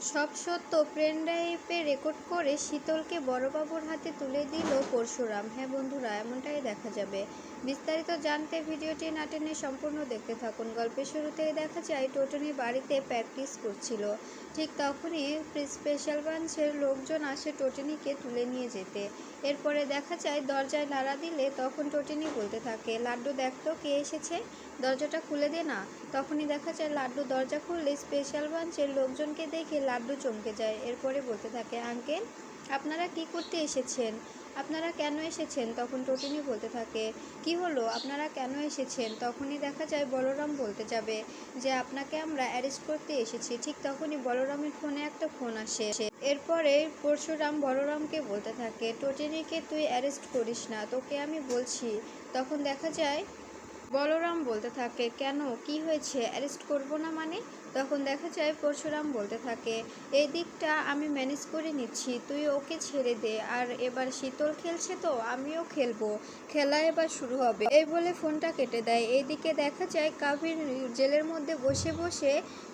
সব সত্য পেন ড্রাইভে রেকর্ড করে শীতলকে বড়বাবুর হাতে তুলে দিল পরশুরাম। হ্যাঁ বন্ধুরা, এমনটাই দেখা যাবে। বিস্তারিত জানতে ভিডিওটি না টেনে সম্পূর্ণ দেখতে থাকুন। গল্পের শুরুতেই দেখা যায়, টোটনি বাড়িতে প্র্যাকটিস করছিল। ঠিক তখনই স্পেশাল ব্রাঞ্চের লোকজন আসে টোটনিকে তুলে নিয়ে যেতে। এরপরে দেখা যায়, দরজায় নাড়া দিলে তখন টোটিনি বলতে থাকে, লাড্ডু দেখতো কে এসেছে? দরজাটা খুলে দে না। তখনই দেখা যায় লাড্ডু দরজা খুললে স্পেশাল ব্রাঞ্চের লোকজনকে দেখে লাড্ডু চমকে যায়। এরপরে বলতে থাকে, আঙ্কেল, আপনারা কি করতে এসেছেন? আপনারা কেন এসেছেন? তখন টোটিনি বলতে থাকে, কি হলো? আপনারা কেন এসেছেন? তখনই দেখা যায় বলরাম বলতে যাবে যে, আপনাকে আমরা অ্যারেস্ট করতে এসেছি। ঠিক তখনই বলরামের ফোনে একটা ফোন আসে। এরপরে পরশুরাম বলরামকে বলতে থাকে টোটিনিকে তুই অ্যারেস্ট করিস না, তোকে আমি বলছি। তখন দেখা যায় বলরাম বলতে থাকে, কেন? কি হয়েছে? অ্যারেস্ট করব না মানে? তখন দেখা যায়, পরশুরাম বলতে থাকে, এই দিকটা আমি ম্যানেজ করে নিচ্ছি, তুই ওকে ছেড়ে দে, আর এবার শীতল খেলছে তো, আমিও খেলব, খেলা এবার শুরু হবে। এই বলে ফোনটা কেটে দেয়। এইদিকে দেখা যায় কাবির জেলের মধ্যে বসে বসে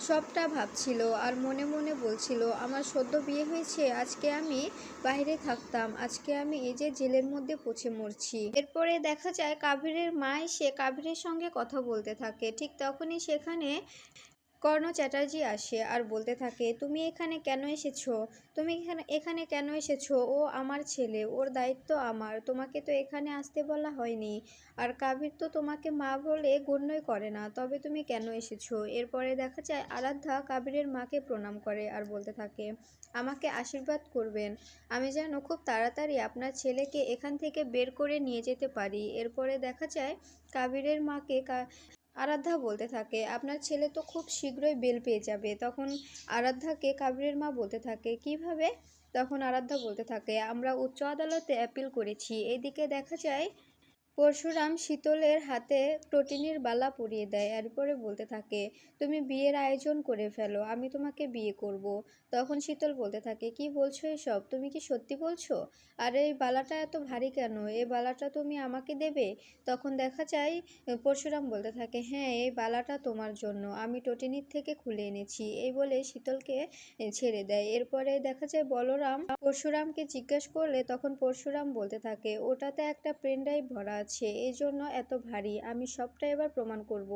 সবটা ভাবছিল আর মনে মনে বলছিল, আমার সদ্য বিয়ে হয়েছে, আজকে আমি বাইরে থাকতাম, আজকে আমি এই যে জেলের মধ্যে পচে মরছি। এরপরে দেখা যায় কাবিরের মা এসে সঙ্গে কথা বলতে থাকে। ঠিক তখনই সেখানে কর্ণ চ্যাটার্জি আসে আর বলতে থাকে, তুমি এখানে কেন এসেছ? তুমি এখানে এখানে কেন এসেছ? ও আমার ছেলে, ওর দায়িত্ব আমার, তোমাকে তো এখানে আসতে বলা হয়নি। আর কাবির তো তোমাকে মা বলে গণ্যই করে না, তবে তুমি কেন এসেছ? এরপরে দেখা যায়, আরাধ্যা কাবিরের মাকে প্রণাম করে আর বলতে থাকে, আমাকে আশীর্বাদ করবেন। আমি যেন খুব তাড়াতাড়ি আপনার ছেলেকে এখান থেকে বের করে নিয়ে যেতে পারি। এরপরে দেখা যায়, কাবিরের মাকে আরাধ্যা বলতে থাকে, আপনার ছেলে তো খুব শীঘ্রই বেল পেয়ে যাবে। তখন আরাধ্যাকে কাবিরের মা বলতে থাকে, কীভাবে? তখন আরাধ্যা বলতে থাকে, আমরা উচ্চ আদালতে অ্যাপিল করেছি। এদিকে দেখা যায় পরশুরাম শীতলের হাতে প্রোটিনের বালা পরিয়ে দেয় এরপরে বলতে থাকে, তুমি বিয়ের আয়োজন করে ফেলো, আমি তোমাকে বিয়ে করব। তখন শীতল বলতে থাকে, কি বলছো এসব? তুমি কি সত্যি বলছো? আর, এই বালাটা এত ভারী কেন? এই বালাটা তুমি আমাকে দেবে? তখন দেখা যায়, পরশুরাম বলতে থাকে হ্যাঁ এই বালাটা তোমার জন্য, আমি টোটিনির থেকে খুলে এনেছি। এই বলে শীতলকে ছেড়ে দেয়। এরপরে দেখা যায়, বলরাম পরশুরামকে জিজ্ঞেস করলে তখন পরশুরাম বলতে থাকে, ওটাতে একটা পেন ড্রাইভ ভরা আছে এই জন্য এত ভারী আমি সবটা এবার প্রমাণ করব।